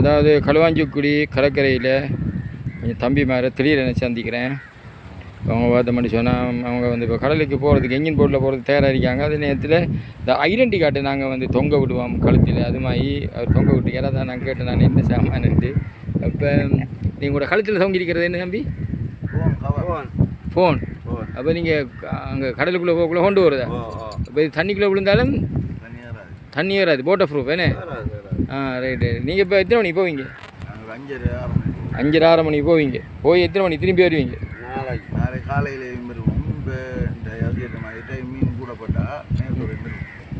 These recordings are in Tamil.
அதாவது களுவாஞ்சிக்குடி கடற்கரையில் கொஞ்சம் தம்பி மேலே திடீரென சந்திக்கிறேன். அவங்க பார்த்தோம்னு சொன்னால் அவங்க வந்து இப்போ கடலுக்கு போகிறதுக்கு என்ஜின் போட்டில் போகிறதுக்கு தயாராக இருக்காங்க அதே நேரத்தில் இந்த ஐடென்டி கார்டு நாங்கள் வந்து தொங்க விடுவோம் கழுத்தில் அது மாதிரி அவர் தொங்க விட்டு யாராவது நான் கேட்டேன் நான் என்ன சாமான்ட்டு அப்போ நீங்கள் கூட கழுத்தில் தொங்கியிருக்கிறது என்ன தம்பி? ஃபோன் அப்போ நீங்கள் அங்கே கடலுக்குள்ளே போகக்குள்ளே கொண்டு வருதா? இப்போ இது தண்ணிக்குள்ளே விழுந்தாலும் தண்ணி வராது. தண்ணி வராது போட்ட ப்ரூஃப் என்ன ஆ ரைட்டு நீங்கள் இப்போ எத்தனை மணிக்கு போவீங்க? அஞ்சரை ஆறு அஞ்சரை ஆறு மணிக்கு போவீங்க. போய் எத்தனை மணிக்கு திரும்பி வருவீங்க? நாளைக்கு நாளை காலையில் இப்போ டைம் மீன் கூட போட்டால் நேரத்தோட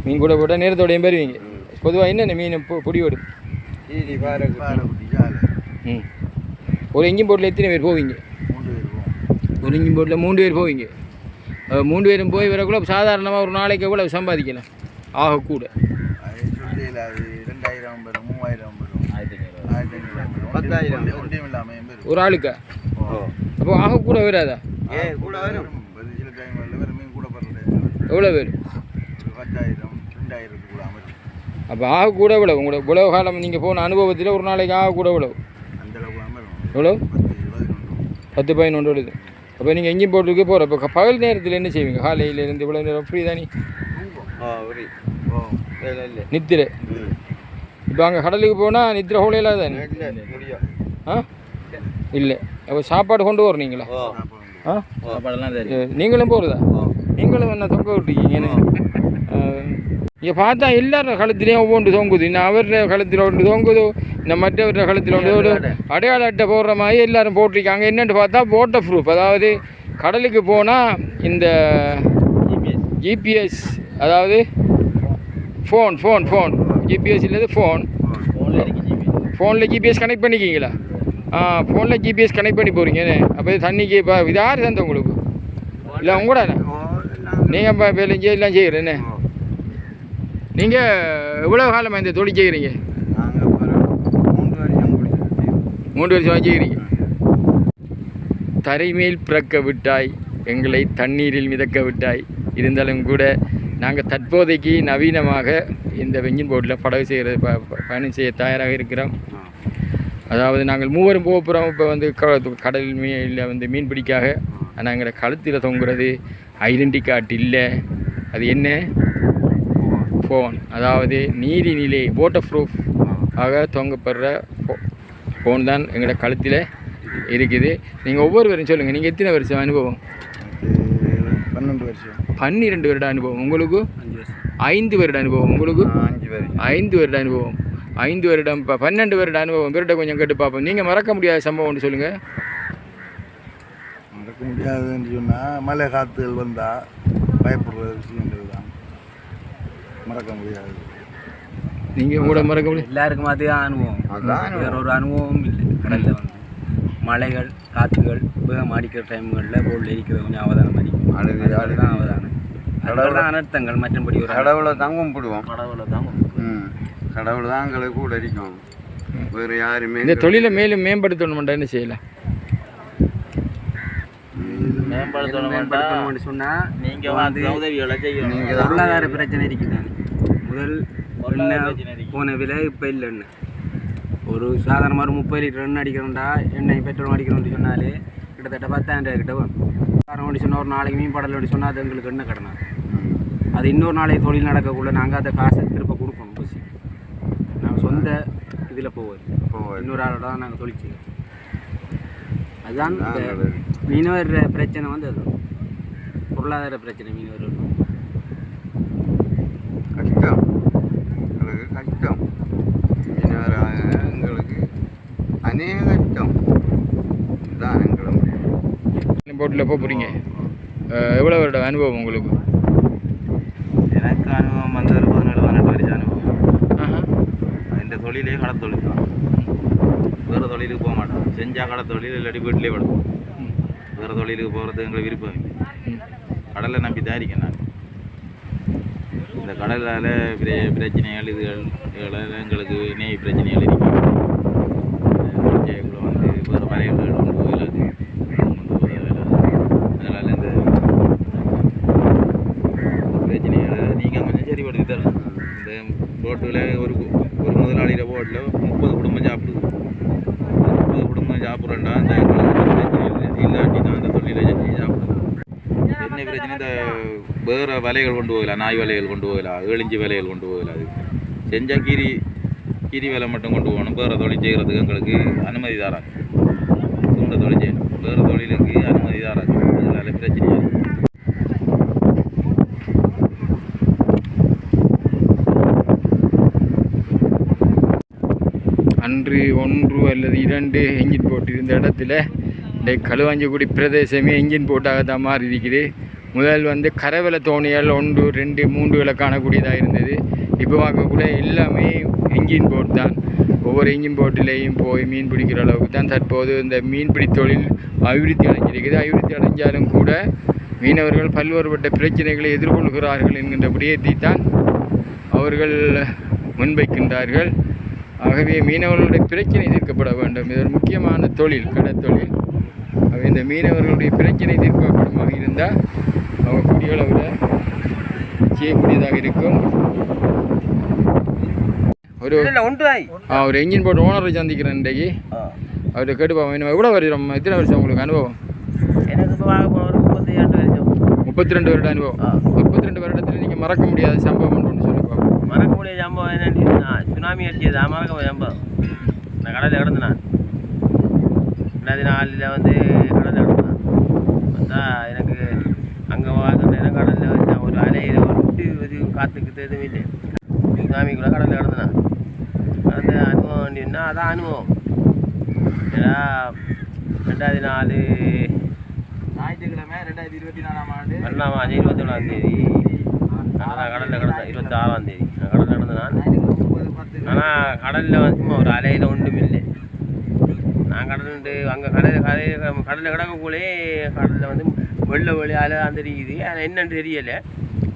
மீன் கூட போட்டால் நேரத்தோடையும் போயிருவீங்க பொதுவாக என்னென்ன மீன் பொடி ஓடும் ஈடி பாறை பாறைக்குட்டி ஜாலை. ம். ஒரு எங்கேயும் போட்டில் எத்தனை பேர் போவீங்க? மூன்று வருவோம் ஒரு எங்கேயும் போட்டில் மூணு பேர் போவீங்க. மூணு பேரும் போய் வரக்குள்ள சாதாரணமாக ஒரு நாளைக்கு எவ்வளோ சம்பாதிக்கலாம்? ஆக கூட அது சொல்லியில் அது ரெண்டாயிரம் வரும் மூவாயிரம் வரும் ஆயிரத்தி ஐநூறு ஆயிரத்தி ஐநூறு வரும் பத்தாயிரம். ஒன்றையும் ஒரு ஆளுக்கா? அப்போ ஆக கூட வராதா? ஏ கூட வரும். சில மீன் கூட எவ்வளோ பேர் பத்தாயிரம் ரெண்டாயிரத்துக்குள்ள அமைச்சு அப்போ ஆக கூட விளவு உங்களோட உழவு காலம் நீங்கள் போன அனுபவத்தில் ஒரு நாளைக்கு ஆக கூட விளவு அந்த அளவுக்கு அமரும் எவ்வளோ பத்து பதினொன்று விழுது அப்போ நீங்கள் எங்கேயும் போட்டுருக்கே போகிற இப்போ பகல் நேரத்தில் என்ன செய்வீங்க? காலையிலேருந்து இவ்வளோ நேரம் ஃப்ரீ தானே? ஓ உரி ஓ. இல்லை இல்லை நித்திரை. இப்போ அங்கே கடலுக்கு போனால் நித்திரை ஹோலையில் தானே? ஆ? இல்லை. அப்போ சாப்பாடு கொண்டு வரீங்களா ஆ? சாப்பாடெல்லாம் நீங்களும் போகிறதா நீங்களும் என்ன தொங்க விட்டுருக்கீங்க? இங்கே பார்த்தா எல்லாரும் கழுத்துலேயும் ஒவ்வொன்று தொங்குது. இன்னும் அவர கழுத்தில் ஒன்று தொங்குது இந்த மற்றவர கழுத்தில் ஒன்று அடையாள அட்டை போடுற மாதிரி எல்லாரும் போட்டிருக்காங்க. என்னென்னு பார்த்தா வாட்டர் ப்ரூஃப் அதாவது கடலுக்கு போனால் இந்த ஜிபிஎஸ் அதாவது ஃபோன் ஃபோன் ஃபோன் ஜிபிஎஸ் இல்லது ஃபோன் ஃபோனில் ஜிபிஎஸ் கனெக்ட் பண்ணிக்கிங்களா? ஆ ஃபோனில் ஜிபிஎஸ் கனெக்ட் பண்ணி போகிறீங்கண்ணே அப்போ தண்ணிக்கு இப்போ இது யார் தந்த உங்களுக்கு? இல்லை உங்க கூட நீங்கள் இப்போ வேலை எல்லாம் செய்கிறேன்னு நீங்கள் எவ்வளோ காலமாக இந்த தொழில் செய்கிறீங்க நாங்கள் மூன்று வருஷம் செய்கிறீங்க தரைமேல் பிறக்க விட்டாய் எங்களை தண்ணீரில் மிதக்க விட்டாய். இருந்தாலும் கூட நாங்கள் தற்போதைக்கு நவீனமாக இந்த வெஞ்சின் போட்டில் படகு செய்கிறது ப பயணம் செய்ய தயாராக இருக்கிறோம். அதாவது நாங்கள் மூவரும் போக போகிறோம் இப்போ வந்து க- கடல் மீனில் வந்து மீன் பிடிக்காக. ஆனால் எங்களை கழுத்தில் தொங்குறது ஐடென்டி கார்டு இல்லை. அது என்ன? ஃபோன். அதாவது நீரிநிலை வாட்டர் ப்ரூஃப் ஆக தொங்கப்படுற ஃபோ- ஃபோன் தான் எங்களோட கழுத்தில் இருக்குது. நீங்கள் ஒவ்வொருவரும் சொல்லுங்கள். நீங்கள் எத்தனை வருஷம் அனுபவம்? பன்னெண்டு வருஷம். பன்னிரெண்டு வருட அனுபவம். உங்களுக்கு? அஞ்சு வருஷம் ஐந்து வருட அனுபவம் உங்களுக்கு? ஐந்து வருட அனுபவம். ஐந்து வருடம் இப்போ பன்னெண்டு வருட அனுபவம். இவர்கிட்ட கொஞ்சம் கேட்டு பார்ப்போம். நீங்கள் மறக்க முடியாத சம்பவம் ஒன்று சொல்லுங்கள் மறக்க முடியாதுன்னு சொன்னால் மழை காற்றுகள் வந்தால் பயப்படுற விஷயங்கள் தான் மறக்க முடியாது. நீங்கள் கூட மறக்க முடியும் எல்லாருக்கும் அதே அனுபவம். வேற ஒரு அனுபவம் இல்லை. கடலில் வந்து. மலைகள் காற்றுகள் வேகம் அடிக்கிற டைம்களில் போல் எரிக்கிறது கொஞ்சம் அவதானம் அடிக்கும் அதுதான் அவதானம். கடவுள் தான் அனர்த்தங்கள் மற்றபடி ஒரு கடவுளை தான் கும்பிடுவோம் கடவுளை தான் ம். கடவுள் தான் எங்களுக்கு கூட அடிக்கும். வேறு யாருமே இந்த தொழிலை மேலும் மேம்படுத்தணுமெண்டா என்ன செய்யலாம் மேம்படுத்தணும் சொன்னால் நீங்கள் வந்து உதவிகளை செய்யணும். நீங்க தான் பொருளாதார பிரச்சனை இருக்குது. முதல். போன விலை இப்போ இல்லை எண்ணெய் ஒரு சாதாரணமாக ஒரு முப்பது லிட்டர் எண்ணெய் அடிக்கிறோம்டா எண்ணெய் பெட்ரோல் அடிக்கணும்னு சொன்னாலே கிட்டத்தட்ட பத்தாயிரம் ரூபாய் கிட்ட வரும். அப்படி சொன்னால் ஒரு நாளைக்கு மீன் படல் அப்படி சொன்னால் அது எங்களுக்கு எண்ணெய் கடனா? அது இன்னொரு நாளைக்கு தொழில் நடக்கக்குள்ள நாங்கள் அந்த காசை திருப்ப கொடுக்கணும் பசி நாங்கள் சொந்த இதில் போவோம் போவோம். இன்னொரு ஆளோட தான் நாங்கள் தொழில் செய்வோம். அதுதான். மீனவர் பிரச்சனை வந்து அது பொருளாதார பிரச்சனை மீனவர் கஷ்டம். எங்களுக்கு கஷ்டம். மீனவராக எங்களுக்கு அநேக கஷ்டம். இதுதான் எங்களுக்கு. போட்டில் போக போகிறீங்க எவ்வளோ வருட அனுபவம் உங்களுக்கு எனக்கு அனுபவம் வந்து ஒரு பதினேழு பதினெட்டு வருஷம் அனுபவம் ஆஹா. தொழிலே கடை தொழில் தான். வேறு தொழிலுக்கு போக மாட்டோம் செஞ்சால் தொழில் இல்லாட்டி வீட்டிலே படுப்போம் வேறு தொழிலுக்கு போகிறது எங்களுக்கு விருப்பம் இல்லை. கடலை நம்பி தான் இருக்கேன் நான். இந்த கடலால் பிர பிரச்சனைகள் இதுகள் இதெல்லாம் எங்களுக்கு நெய் பிரச்சனைகள் இருக்கு. குளம் வந்து வேறு மலைகள் கொண்டு போயிடாது கொண்டு போயிடாது அதனால் இந்த பிரச்சனைகளை நீங்கள் கொஞ்சம் சரிப்படுத்தி தரணும் இந்த ரோட்டில் ஒரு ஒரு முதலாளியில போட்டில் முப்பது குடும்பம் சாப்பிடுது முப்பது குடும்பம் சாப்பிட்றேன்டா இந்த எங்களுக்கு பிரச்சனை இல்லை இல்லாட்டி தான் அந்த தொழிலை செஞ்சு சாப்பிடுவோம் என்ன பிரச்சனை இந்த வேறு வலைகள் கொண்டு போகலாம் நாய் வலைகள் கொண்டு போகலாம் ஏழிஞ்சி வலைகள் கொண்டு போகலாம் அது செஞ்சால் கீரி கீரி வலை மட்டும் கொண்டு போகணும் வேறு தொழில் செய்கிறதுக்கு எங்களுக்கு அனுமதி தராங்க தூண்ட தொழில் செய்யணும் வேறு தொழிலுக்கு அனுமதி தராங்க அதனால பிரச்சனையாக அன்று ஒன்று அல்லது இரண்டு என்ஜின் போட்டு இருந்த இடத்துல இந்த களுவாஞ்சிக்குடி பிரதேசமே என்ஜின் போட்டாகத்தான் மாறி இருக்குது முதல் வந்து கரவல தோணியால் ஒன்று ரெண்டு மூன்றுகளை காணக்கூடியதாக இருந்தது. இப்போ பார்க்கக்கூட எல்லாமே இன்ஜின் போட் தான். ஒவ்வொரு இன்ஜின் போட்டிலையும் போய் மீன் பிடிக்கிற அளவுக்கு தான் தற்போது இந்த மீன்பிடி தொழில் அபிவிருத்தி அடைஞ்சிருக்குது. அபிவிருத்தி அடைஞ்சாலும் கூட மீனவர்கள் பல்வேறுபட்ட பிரச்சனைகளை எதிர்கொள்கிறார்கள் என்கின்ற விடயத்தை தான் அவர்கள் முன்வைக்கின்றார்கள். ஆகவே மீனவர்களுடைய பிரச்சனை தீர்க்கப்பட வேண்டும். இது ஒரு முக்கியமான தொழில் கடற்தொழில் ஆகவே இந்த மீனவர்களுடைய பிரச்சனை தீர்க்கப்படும் இருந்தால் கூடிய அளவில் செய்யக்கூடியதாக இருக்கும். ஒரு ஆ, ஒரு என்ஜின் போட்டு ஓனரை சந்திக்கிறேன் இன்றைக்கு. அவர்கிட்ட கேட்டு பார்ப்போம். இன்னும் எவ்வளோ வருடம் எத்தனை வருஷம் உங்களுக்கு அனுபவம்? முப்பத்தி ரெண்டு வருட அனுபவம். முப்பத்தி ரெண்டு வருடத்தில் நீங்கள் மறக்க முடியாத சம்பவம் ஒன்று சொல்லி பார்ப்போம். மறக்க முடியாத சம்பவம் என்னன்னு சுனாமி அடிச்சது மறக்க சம்பவம். நான் கடலில் கிடந்தேன் நான். ரெண்டாயிரத்தி நாலில் வந்து கடலில் கிடந்தேன். பார்த்தா எனக்கு பார்த்துட்டு கடலில் வந்து ஒரு அலையில் விட்டு இது காற்றுக்கு எதுவும் இல்லை. சுனாமிக்குள்ளே கடலில் கிடந்தேன்? கடந்த அனுபவம் அப்படின்னா அதான் அனுபவம். ஏன்னா ரெண்டாயிரத்தி நாலு ஞாயிற்றுக்கிழமை ரெண்டாயிரத்தி இருபத்தி நாலாம் ஆண்டு. ரெண்டாம் மாதம் இருபத்தி ஒன்றாம் தேதி. நான் கடலில் கிடந்தேன் இருபத்தி ஆறாம் தேதி. நான் கடலில் கிடந்தேன்? ஆனால் கடலில் வந்து ஒரு அலையில் ஒன்றும் இல்லை. நான் கடலுண்டு அங்கே கடல் கரையில் கடலில் கிடக்கக்குள்ளே கடலில் வந்து வெள்ளை வெளி அலை தெரியுது அது என்னன்னு தெரியலை.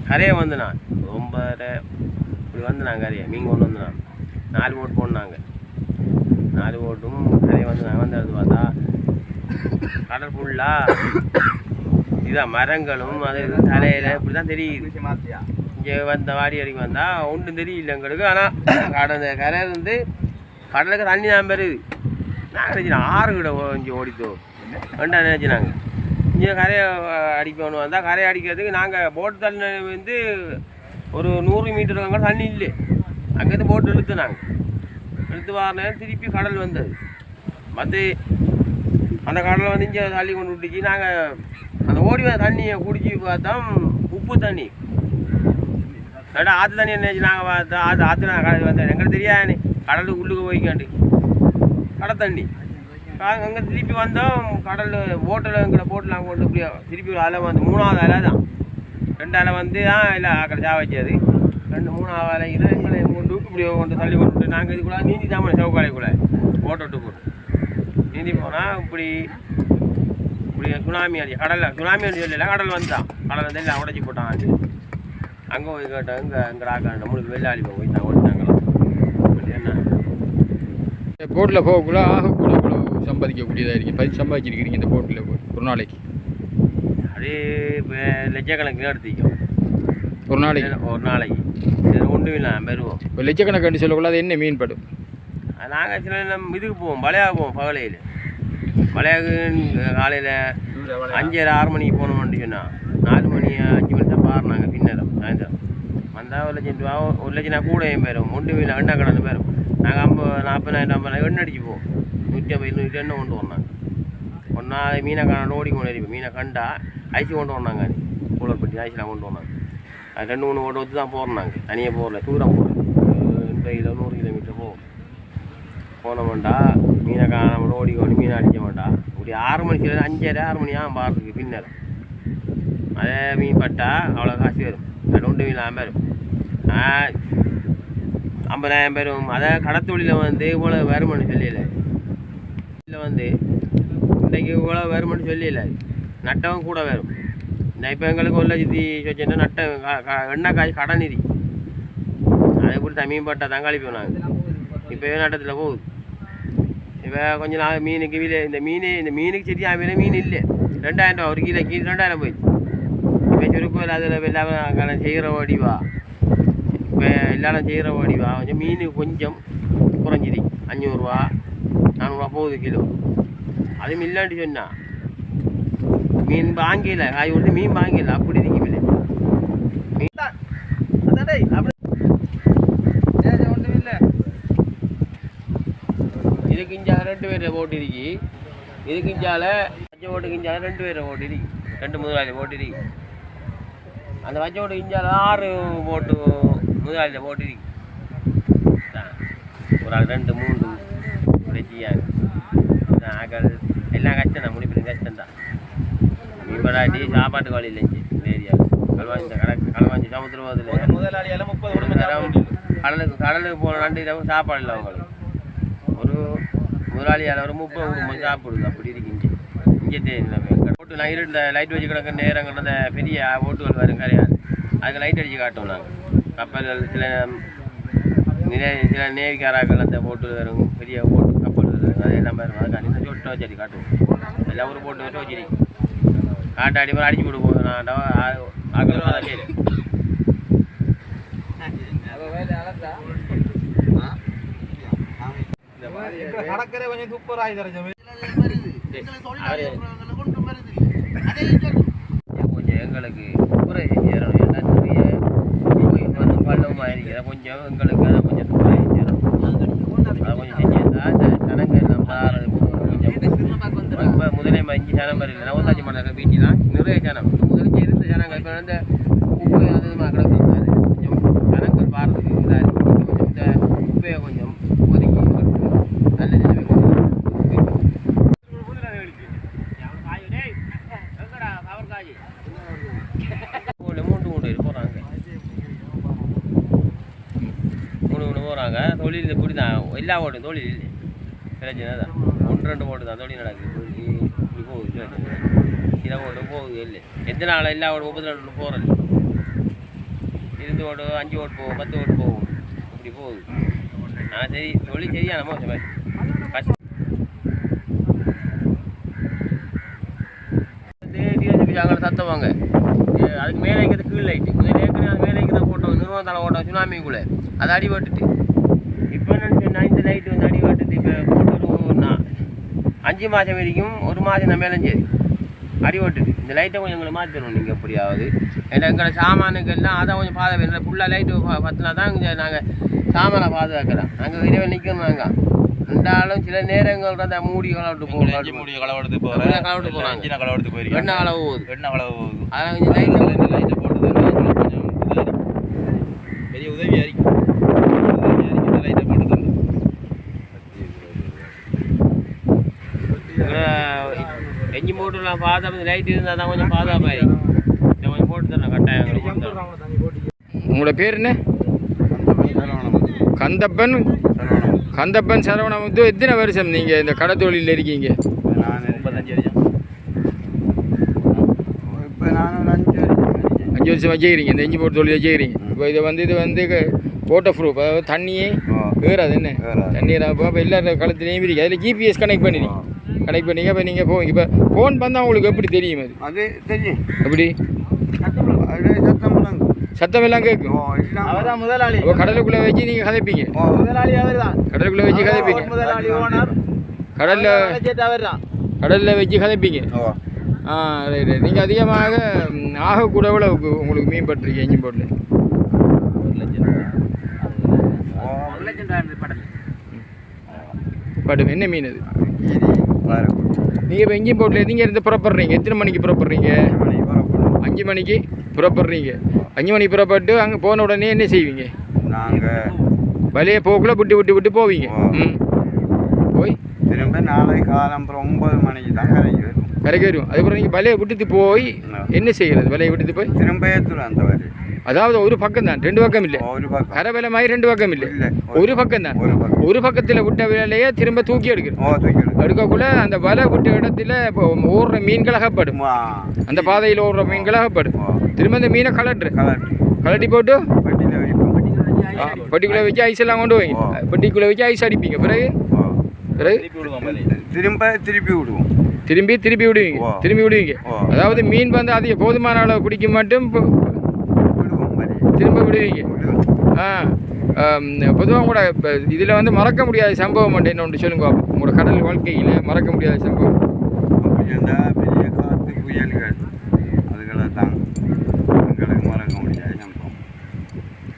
கரையை வந்து நான் ரொம்ப இப்படி வந்து நான் கரையை. மீன் கொண்டு வந்து நான் நாலு போட்டு போனாங்க நாலு போட்டும் கரையை வந்து நான் வந்து அது பார்த்தா கடல் ஃபுல்லாக இதான் மரங்களும் அது இது தலையில் இப்படி தான் தெரியுது. இங்கே வந்த வாடி வரைக்கும் வந்தால் ஒன்றும் தெரியல எங்களுக்கு. ஆனால் கடந்த கரை வந்து கடலுக்கு தண்ணி தான் பெறுது. நாங்கள் ஆறு கிட்ட கொஞ்சம் ஓடித்தோ வேண்டாம் நினச்சினாங்க இங்கே கரையை அடிக்கணும். வந்தால் கரையை அடிக்கிறதுக்கு நாங்கள் போட்டு தண்ணி வந்து ஒரு நூறு மீட்டர் அங்கே தண்ணி இல்லை அங்கேருந்து போட்டு இழுத்து நாங்கள் இழுத்து வர திருப்பி கடல் வந்தது. மற்ற அந்த கடலை வந்து இங்கே தள்ளி கொண்டு விட்டுச்சு. நாங்கள் அந்த ஓடி வந்த தண்ணியை குடிச்சு பார்த்தா உப்பு தண்ணி. நட ஆற்று தண்ணி என்ன நாங்கள் பார்த்தோம். ஆற்று ஆற்று நான் கடல் வந்தேன் எங்களுக்கு தெரியாது. கடலுக்கு உள்ளுக்கு போய்க்காண்டு. கடை தண்ணி. அங்கே திருப்பி வந்தோம் கடல் போட்டில் எங்களை போட்டில் அங்கே கொண்டு இப்படி திருப்பி ஒரு அலை வந்து மூணாவது அலை தான். ரெண்டு அலை வந்து தான் இல்லை அக்கறை சா வச்சது. ரெண்டு மூணாவது அலையில் எங்களை கொண்டு இப்படி கொண்டு தள்ளி கொண்டு நாங்கள் இதுக்குள்ள நீந்தி தான் செவக்காலைக்குள்ளே போட்டை விட்டு போட்டு நீந்தி போனால் இப்படி இப்படி சுனாமி அடி கடலில் சுனாமி அடி சொல்லல கடல் வந்தான். கடல் வந்து எல்லாம் உடச்சி போட்டான் அது. அங்கே போய் கேட்டோம் இங்கே எங்கள் ஆக்காண்ட நம்மளுக்கு வெள்ளாளி போய் தான் ஓட்டினாங்களாம். என்ன? போட்டில் போகக்குள்ள ஆகக்குள்ள சம்பாதிக்கக்கூடியதாக இருக்குது பதி சம்பாதிச்சிருக்கிறீங்க இந்த போட்டில் ஒரு நாளைக்கு. அது இப்போ லட்சக்கணக்கில் எடுத்துக்கும் ஒரு நாளைக்கு? ஒரு நாளைக்கு. ஒன்றும் இல்லை பெறுவோம் இப்போ லட்சக்கணக்காண்டி சொல்லக்குள்ள அது என்ன மீன் படும்? நாங்கள் சில நம்ம இதுக்கு போவோம் பழையாக போவோம் பகலையில் பழையாக்கு காலையில் அஞ்சரை ஆறு மணிக்கு போகணும்னு சொன்னால் நாலு மணி அஞ்சு மணி தான் பாருனாங்க பின்னரம் சாயந்தரம். வந்தால் ஒரு லட்சம் ரூபா ஒரு லட்சம் கூட என் பேரும் ஒன்று மீன் எண்ணெய் கடந்து பேரும் நாங்கள் ஐம்பது நாற்பதாயிரம் ஐம்பதாயிரம் எண்ணெய் அடிச்சு போவோம். நூற்றி ஐம்பது இருநூற்றி எண்ணெய் கொண்டு வந்தாங்க ஒன்றா மீனை காண ஓடி கொண்டு இருப்போம் மீனை கண்டா ஐசி கொண்டு வந்தாங்க கூலப்பட்டி ஐசிலாம் கொண்டு வந்தாங்க அது ரெண்டு மூணு ஓட்டு வச்சு தான் போகிறோம் நாங்கள் தனியாக போகல தூரம் போகிறோம் ரெண்டு கிலோ நூறு கிலோமீட்டர் போகும் போன வேண்டா மீனை காணாமல் ஓடி கொண்டு மீனை அடிக்க வேண்டாம் இப்படி ஆறு மணிக்கு அஞ்சரை ஆறு மணி ஆகும் பாடுறதுக்கு பின்னர் அதே மீன் பட்டா அவ்வளோ காசு வரும் ரெண்டு மீன் ஐம்பது ஐம்பதாயிரம் பேரும் அதை கடத்தொழில வந்து இவ்வளோ வருமானு சொல்லலை வந்து இன்றைக்கு இவ்வளோ வருமானு சொல்லியில்ல நட்டவும் கூட வரும். இந்த இப்போ எங்களுக்கு ஒரு லட்சத்தி சொச்சுன்னா நட்ட எண்ணெய் காய் கடன் நிதி. அதை கொடுத்தா மீன் பட்டா தங்காளிப்போம் நாங்கள் இப்போவே நட்டத்தில் போகுது. இப்போ கொஞ்சம் நாள் மீனுக்கு விலை இந்த மீன் இந்த மீனுக்கு சரி விலை மீன் இல்லை. ரெண்டாயிரம் ரூபா ஒரு கிலோ கீழே ரெண்டாயிரம் போயிடுச்சு. இப்போ சுருக்கு அதில் வெள்ளாமல் செய்கிற ஓடிவா இப்போ எல்லாரும் செய்கிற வடிவா கொஞ்சம் மீன் கொஞ்சம் குறைஞ்சிருக்கு. அஞ்சூறுரூவா நானூறுரூவா கிலோ. அதுவும் இல்லாட்டி சொன்னா. மீன் வாங்கல காய் கொடுத்து மீன் வாங்கல அப்படி இருக்கு விலை மீன் தான் அதான் டேய், அப்படி ஒன்றும் இல்லை. இதுக்கு இஞ்சால ரெண்டு பேரை போட்டு இருக்கி இதுக்கு இஞ்சால பச்சை ஓட்டுக்கு இஞ்சால ரெண்டு பேரை போட்டு இருக்கு ரெண்டு முதலாளி போட்டு இருக்கு அந்த பச்சை ஓட்டு இஞ்சால ஆறு போட்டு முதலாளியில் போட்டு இருக்கு அதான். ஒரு ஆள் ரெண்டு மூணு பிரச்சியாது ஆக்கள் எல்லாம் கஷ்டம் தான் முடிப்பின் கஷ்டம் தான் மீன்படாட்டி சாப்பாட்டு வழி இல்லைங்க இந்த ஏரியாவில் களவாஞ்சி இந்த கடை களவாஞ்சி சமுத்திரம் முதலாளியால முப்பது கடலுக்கு கடலுக்கு போன ரெண்டு சாப்பாடு இல்லை அவங்களுக்கு. ஒரு முதலாளியால் ஒரு முப்பது குடும்பம் சாப்பிடுது. அப்படி இங்கே போட்டு நான் இருந்த லைட் வச்சு கிடக்க நேரம் கிடந்த பெரிய ஓட்டுகள் வரும் கரையாது அதுக்கு லைட் அடித்து காட்டுவோம் நாங்கள் கப்பல்கள் சில நிறைய சில நேவிக்காராக்கள் அந்த போட்டு வரும். பெரிய வரும் அதே நம்ம அதுக்காண்டி இந்த சொட்டு வச்சு எல்லாம் ஒரு போட்டு வச்சு வச்சிருக்கோம் காட்டாடி மாதிரி அடிச்சு விட்டு போகுது நான் ஆக்கள் அதை கேளு கடற்கரை கொஞ்சம் எங்களுக்கு குறை ஏன்னா நிறைய வந்து பள்ளமாக இருக்கிற கொஞ்சம் எங்களுக்கு கொஞ்சம் குறை செஞ்சிடணும் அதை கொஞ்சம் செஞ்சிருந்தா இந்த ஜனங்கள் நம்ம கொஞ்சம் ரொம்ப முதலே மஞ்சு ஜனம் வரல மன்னர் மண்டல வீட்டிலாம் நிறைய ஜனம் முதலே இருந்த ஜனங்கள் இப்போ வந்து குப்பை அது இதுமாக கிடக்குறாரு கொஞ்சம் ஜனங்கள் பாடுறதுக்கு இந்த கொஞ்சம் இந்த குப்பையை கொஞ்சம் ஒதுக்கி நல்ல நிலைமை போகிறாங்க தொழில் இப்படி தான் எல்லா ஓட்டும் தொழில். பிரச்சனை தான். ஒன்று ரெண்டு ஓட்டு தான். தொழில் நடக்குது இப்படி இப்படி போகுது பிரச்சனை சில ஓட்டு போகுது இல்லை எத்தனை நாள்? எல்லா ஓட்டு முப்பத்தி ரெண்டு போகிறது இருந்து ஓட்டு அஞ்சு ஓட்டு போகும் பத்து ஓட்டு போகும். இப்படி போகுது. நான் சரி தொழில் சரியான மோசம் மாதிரி அங்கே சத்தவாங்க அதுக்கு மேலே இருக்கிறது கீழ் லைட்டு முதல் ஏற்கனவே அது மேலே இருக்கிறத போட்டோம் நிறுவனத்தால் ஓட்டோம் சுனாமிக்குள்ளே அது அடிபட்டுட்டு. இப்போ என்ன இந்த லைட்டு வந்து அடிபட்டுட்டு இப்போ போட்டு ஒரு அஞ்சு மாதம் வரைக்கும் ஒரு மாதம் தான் மேலே சரி அடிபட்டுட்டு. இந்த லைட்டை கொஞ்சம் எங்களை மாற்றணும் நீங்கள் எப்படியாவது. ஏன்னா எங்களை சாமானுக்கெல்லாம் அதை கொஞ்சம் பாதுகாப்பு. ஃபுல்லாக லைட்டு பற்றினா தான் இங்கே நாங்கள் சாமானை பாதுகாக்கலாம் நாங்கள் இரவு நிற்கணும் நாங்கள் ரெண்டாலும் சில நேரங்கள் அந்த மூடி கலவிட்டு போகிறோம் மூடி களவெடுத்து அப்படியே களவெடுத்து போறாங்க. அஞ்சு நான் களவெடுத்து போயிருக்கேன் வெண்ணெய் அளவு போகுது. வெண்ணெய் களவு போகுது. அதெல்லாம் கொஞ்சம் லைட்டில் லைட்டை போட்டு தந்தா கொஞ்சம் இதா இருக்கும். பெரிய உதவியா இருக்கும் உதவியா இருக்கும் இந்த லைட்டை போட்டு தந்தா எஞ்சி போட்டுலாம் பாதுகாப்பு லைட் இருந்தால் தான் கொஞ்சம் பாதுகாப்பாக இருக்கும் இதை கொஞ்சம் போட்டு தரணும் கட்டாயம். உங்களோட பேர் என்ன? கந்தப்பன். கந்தப்பன் சரவணமுத்து எத்தனை வருஷம் நீங்கள் இந்த கடை தொழிலில் இருக்கீங்க? நான் முப்பத்தஞ்சு வரைக்கும். இப்போ நான் ஒரு அஞ்சு வருஷம் வச்சுக்கிறீங்க இந்த இஞ்சி போட்டு தொழில் வச்சுக்கிறீங்க இப்போ இதை வந்து இது வந்து போட்டோ ப்ரூஃப் அதாவது தண்ணியே ஓ வேறாது என்ன. தண்ணி இப்போ எல்லா கழுத்துலேயும் இருக்கு. அதில் ஜிபிஎஸ் கனெக்ட் பண்ணிடுங்க கனெக்ட் பண்ணிங்க இப்போ நீங்கள் போவீங்க இப்போ ஃபோன் பண்ணால் உங்களுக்கு எப்படி தெரியும் அது? அது தெரியும். எப்படி? சத்தம் எல்லாம் கேட்கும். ஓ இல்லாம அவர்தான் முதலாளி. அப்போ கடலுக்குள்ளே வச்சு நீங்கள் கதைப்பீங்க. ஓ முதலாளி அவர்தான். கடலுக்குள்ளே வச்சு கதைப்பீங்க. முதலாளி ஓனர். கடலில் அவர்தான் கடலில் வச்சு கதைப்பீங்க. ஓ. ஆ ரைட் ரைட் நீங்கள் அதிகமாக ஆகக்கூட எவ்வளவுக்கு உங்களுக்கு மீன் பட்டிருக்கீங்க எஞ்சி போட்டில் ஒரு லட்சம் ஓ. ஒரு லட்சம் ரூபாய் படல் பட் என்ன மீன் அது? பாருங்க நீங்கள் இப்போ எங்கேயும் போட்டில் நீங்கள் இருந்து புறப்படுறீங்க? எத்தனை மணிக்கு புறப்படுறீங்க? அஞ்சு மணிக்கு புறப்படுறீங்க. அஞ்சு மணிக்கு புறப்பட்டு அங்கே போன உடனே என்ன செய்வீங்க? நாங்கள் வலையை போக்குள்ள விட்டு விட்டு விட்டு போவீங்க. ம். போய் திரும்ப நாளை காலம் அப்புறம் ஒன்பது மணிக்கு தான் கரைக்கு வரும் கரைக்கு வரும் அதுக்கப்புறம் நீங்கள் வலையை விட்டுட்டு போய். என்ன செய்கிறது வலையை விட்டுட்டு போய்? திரும்ப ஏற்றுடும் அந்த வரி அதாவது ஒரு பக்கம் தான் ரெண்டு பக்கம் இல்லை ஒரு பக்கம். கரை வேலை மாதிரி ரெண்டு பக்கம் இல்லை இல்லை ஒரு பக்கம். தான் ஒரு பக்கம். ஒரு பக்கத்தில் விட்ட வேலையை திரும்ப தூக்கி எடுக்கணும். எடுக்கக்குள்ள அந்த வலை விட்ட இடத்துல இப்போ ஓடுற மீன்கள் அகப்படும். அந்த பாதையில் ஓடுற மீன்கள் அகப்படும். திரும்ப அந்த மீனை கலட்டுரு. கலட்டி. போட்டு பெட்டிக்குள்ளே வச்சு ஐஸ் எல்லாம் கொண்டு வைங்க. பெட்டிக்குள்ளே வச்சு ஐஸ் அடிப்பீங்க. பிறகு? பிறகு? திரும்ப திருப்பி விடுவோம். திரும்பி திருப்பி விடுவீங்க. திரும்பி விடுவீங்க. அதாவது மீன் வந்து அதிக போதுமான அளவு பிடிக்க மட்டும் ப- விடுவோம் மாதிரி திரும்ப விடுவீங்க ஆ பொதுவாக கூட இப்போ இதில் வந்து மறக்க முடியாத சம்பவம் என்ன ஒன்று சொல்லுங்க. உங்களோட கடல் வாழ்க்கையில் மறக்க முடியாத சம்பவம். பெரிய காற்று புயல்கள். அதுகளை தான் எங்களுக்கு மறக்க முடியாத சம்பவம்.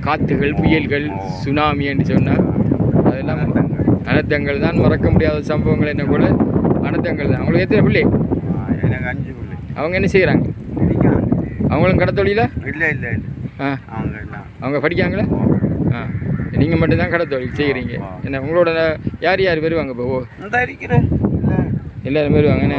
காற்றுகள் புயல்கள் சுனாமி என்று சொன்னால் அதெல்லாம் அனர்த்தங்கள். தான் மறக்க முடியாத சம்பவங்கள் என்ன கூட அனர்த்தங்கள் தான். அவங்களுக்கு எத்தனை பிள்ளை? எனக்கு அஞ்சு பிள்ளை. அவங்க என்ன செய்கிறாங்க அவங்களும் கடத்தொழிலா? இல்லை இல்லை இல்லை. ஆ. அவங்க படிக்காங்களா? ஆ. நீங்கள் மட்டும்தான் கடத்தொழில் செய்கிறீங்க என்ன உங்களோட யார் யார் வருவாங்க இப்போ? ஓ. எல்லாரும் வருவாங்க என்ன